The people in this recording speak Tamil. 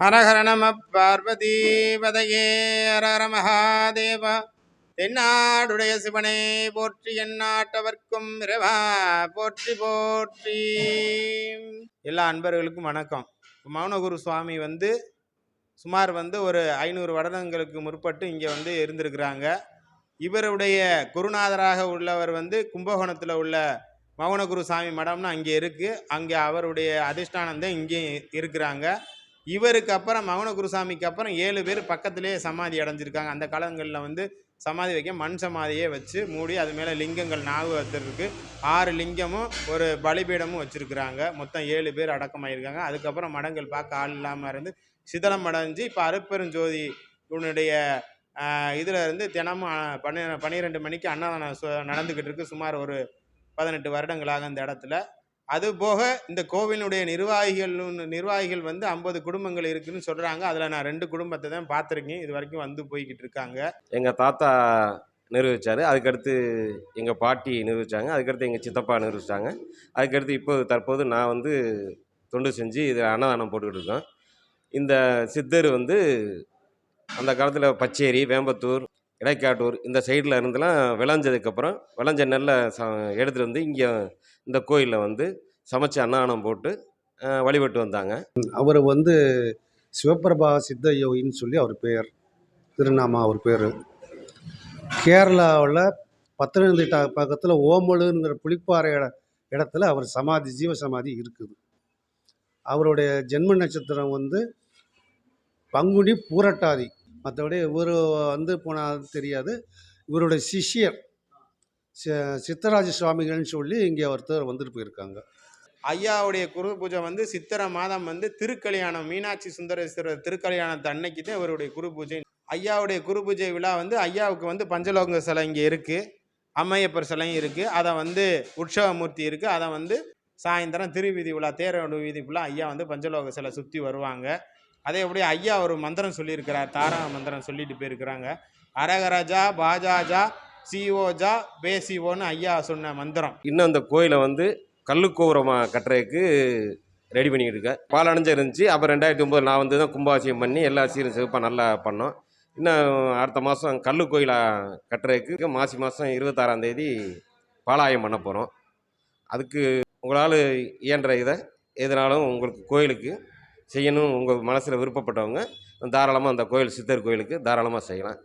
ஹரஹர நம பார்வதி ஹரஹர மகாதேவா தென்னாடுடைய சிவனே போற்றி எந்நாட்டவர்க்கும் இரவா போற்றி போற்றி. எல்லா அன்பர்களுக்கும் வணக்கம். மௌனகுரு சுவாமி வந்து சுமார் வந்து ஒரு ஐநூறு வருடங்களுக்கு முற்பட்டு இங்கே வந்து இருந்திருக்கிறாங்க. இவருடைய குருநாதராக உள்ளவர் வந்து கும்பகோணத்தில் உள்ள மௌனகுரு சாமி மடம்னு அங்கே இருக்குது அங்கே அவருடைய அதிஷ்டானம் இங்கே இங்கேயும் இருக்கிறாங்க. இவருக்கு அப்புறம் மௌன குருசாமிக்கு அப்புறம் ஏழு பேர் பக்கத்திலேயே சமாதி அடைஞ்சிருக்காங்க. அந்த காலங்களில் வந்து சமாதி வைக்க மண் சமாதியே வச்சு மூடி அது மேலே லிங்கங்கள் நாகு வச்சிருக்கு ஆறு லிங்கமும் ஒரு பலிபீடமும் வச்சுருக்குறாங்க. மொத்தம் ஏழு பேர் அடக்கமாயிருக்காங்க. அதுக்கப்புறம் மடங்கள் பார்க்க ஆள் இல்லாமல் இருந்து சிதலம் அடைஞ்சு இப்போ அருப்பெருஞ்சோதி உன்னுடைய இதில் இருந்து தினமும் பன்னிரெண்டு மணிக்கு அன்னதானம் சு- நடந்துக்கிட்டு இருக்கு. சுமார் ஒரு பதினெட்டு வருடங்களாக அந்த இடத்துல. அது போக இந்த கோவிலுடைய நிர்வாகிகள் நிர்வாகிகள் வந்து ஐம்பது குடும்பங்கள் இருக்குன்னு சொல்கிறாங்க அதில் நான் ரெண்டு குடும்பத்தை தான் பார்த்துருக்கேன். இது வரைக்கும் வந்து போய்கிட்டு இருக்காங்க. எங்கள் தாத்தா நிர்வகிச்சார் அதுக்கடுத்து எங்கள் பாட்டி நிர்வகிச்சாங்க அதுக்கடுத்து எங்கள் சித்தப்பா நிர்வகிச்சாங்க அதுக்கடுத்து இப்போ தற்போது நான் வந்து தொண்டு செஞ்சு இதில் அன்னதானம் போட்டுக்கிட்டு இருக்கோம். இந்த சித்தர் வந்து அந்த காலத்தில் பச்சேரி வேம்பத்தூர் இடைக்காட்டூர் இந்த சைடில் இருந்தெல்லாம் விளைஞ்சதுக்கப்புறம் விளைஞ்ச நெல்லை ச எடுத்துகிட்டு வந்து இங்கே இந்த கோயிலில் வந்து சமைச்சு அன்னதானம் போட்டு வழிபட்டு வந்தாங்க. அவர் வந்து சிவபிரபா சித்த யோகின்னு சொல்லி அவர் பெயர் திருநாமா அவர் பேர். கேரளாவில் பத்தனந்திட்டா பக்கத்தில் ஓமலுங்கிற புளிப்பாறை இடத்துல அவர் சமாதி ஜீவ சமாதி இருக்குது. அவருடைய ஜென்ம நட்சத்திரம் வந்து பங்குனி பூரட்டாதி. மற்றபடி இவர் வந்து போனால் தெரியாது. இவருடைய சிஷ்யர் சித்தராஜ சுவாமிகள்னு சொல்லி இங்கே ஒருத்தர் வந்துட்டு போயிருக்காங்க. ஐயாவுடைய குரு பூஜை வந்து சித்திரை மாதம் வந்து திருக்கல்யாணம் மீனாட்சி சுந்தரேஸ்வரர் திருக்கல்யாணத்தை அன்னைக்கு தான் இவருடைய குரு பூஜை. ஐயாவுடைய குரு பூஜை விழா வந்து ஐயாவுக்கு வந்து பஞ்சலோக சிலை இங்கே இருக்குது அம்மையப்பர் சிலையும் இருக்குது அதை வந்து உற்சவமூர்த்தி இருக்குது அதை வந்து சாயந்தரம் திருவீதி விழா தேரோடு வீதி ஃபுல்லாக ஐயா வந்து பஞ்சலோக சிலை சுற்றி வருவாங்க. அதே எப்படி ஐயா ஒரு மந்திரம் சொல்லியிருக்கிறார் தாரா மந்திரம் சொல்லிட்டு போயிருக்கிறாங்க. அரகராஜா பாஜாஜா சிஓஜா பேசிஓன்னு ஐயா சொன்ன மந்திரம். இன்னும் அந்த கோயிலை வந்து கல்லுக்கோபுரமாக கட்டுறதுக்கு ரெடி பண்ணிக்கிட்டு இருக்கேன் பால் இருந்துச்சு. அப்புறம் ரெண்டாயிரத்தி ஒம்பது நான் வந்து தான் கும்பாபிஷேகம் பண்ணி எல்லா சீரும் சிவப்பாக நல்லா பண்ணோம். இன்னும் அடுத்த மாதம் கல்லு கோயிலாக கட்டுறதுக்கு மாசி மாதம் இருபத்தாறாம் தேதி பாலாயம் பண்ண போகிறோம் அதுக்கு உங்களால் இயன்ற இதை எதனாலும் உங்களுக்கு கோயிலுக்கு செய்யணும் உங்கள் மனசில் விருப்பப்பட்டவங்க தாராளமாக அந்த கோயில் சித்தர் கோயிலுக்கு தாராளமாக செய்யலாம்.